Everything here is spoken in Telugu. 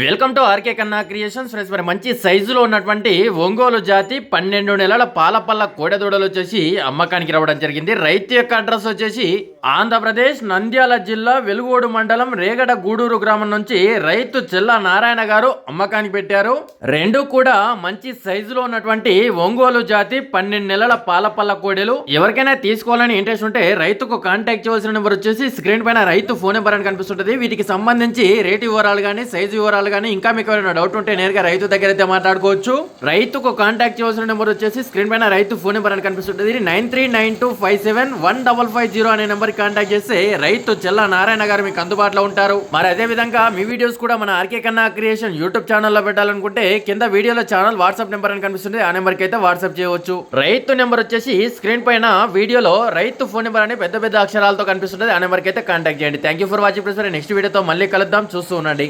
Welcome to RK Kanna creations friends మరి మంచి సైజులో ఉన్నటువంటి ఒంగోలు జాతి పన్నెండు నెలల పాలపల్ల కోడెదూడలు వచ్చేసి అమ్మకానికి రావడం జరిగింది. రైతు యొక్క అడ్రస్ వచ్చేసి ఆంధ్రప్రదేశ్ నంద్యాల జిల్లా వెలుగోడు మండలం రేగడ గూడూరు గ్రామం నుంచి రైతు చెల్ల నారాయణ గారు అమ్మకానికి పెట్టారు. రెండు కూడా మంచి సైజులో ఉన్నటువంటి ఒంగోలు జాతి పన్నెండు నెలల పాలపల్ల కోడెలు. ఎవరికైనా తీసుకోవాలని ఇంట్రెస్ట్ ఉంటే రైతుకు కాంటాక్ట్ చేయవలసిన నెంబర్ వచ్చేసి స్క్రీన్ పైన రైతు ఫోన్ నెంబర్ అని కనిపిస్తుంటది. వీటికి సంబంధించి రేటు వివరాలు కానీ సైజు వివరాలు కానీ ఇంకా మీకు ఏమైనా డౌట్ ఉంటే నేరుగా రైతు దగ్గర అయితే మాట్లాడుకోవచ్చు. రైతుకు కాంటాక్ట్ చేయాల్సిన నెంబర్ వచ్చేసి స్క్రీన్ పైన రైతు ఫోన్ నెంబర్ అని కనిపిస్తుంటది. Nine three nine two five seven one double five zero అనే నెంబర్ కాంటాక్ట్ చేస్తే రైతు చెల్ల నారాయణ గారు మీకు అందుబాటులో ఉంటారు. మరి అదే విధంగా మీ వీడియోస్ కూడా మన ఆర్కే కన్నా క్రియేషన్ యూట్యూబ్ ఛానల్లో పెట్టాలనుకుంటే కింద వీడియోలో ఛానల్ వాట్సాప్ నెంబర్ అని కనిపిస్తుంది. ఆ నెంబర్కి అయితే వాట్సాప్ చేయవచ్చు. రైతు నెంబర్ వచ్చేసి స్క్రీన్ పైన వీడియోలో రైతు ఫోన్ నెంబర్ అని పెద్ద పెద్ద అక్షరాలతో కనిపిస్తుంది ఆ నెంబర్కి అయితే కాంటాక్ట్ చేయండి. Thank you for watching next వీడియోతో మళ్ళీ కలుద్దాం. చూస్తూ ఉండండి.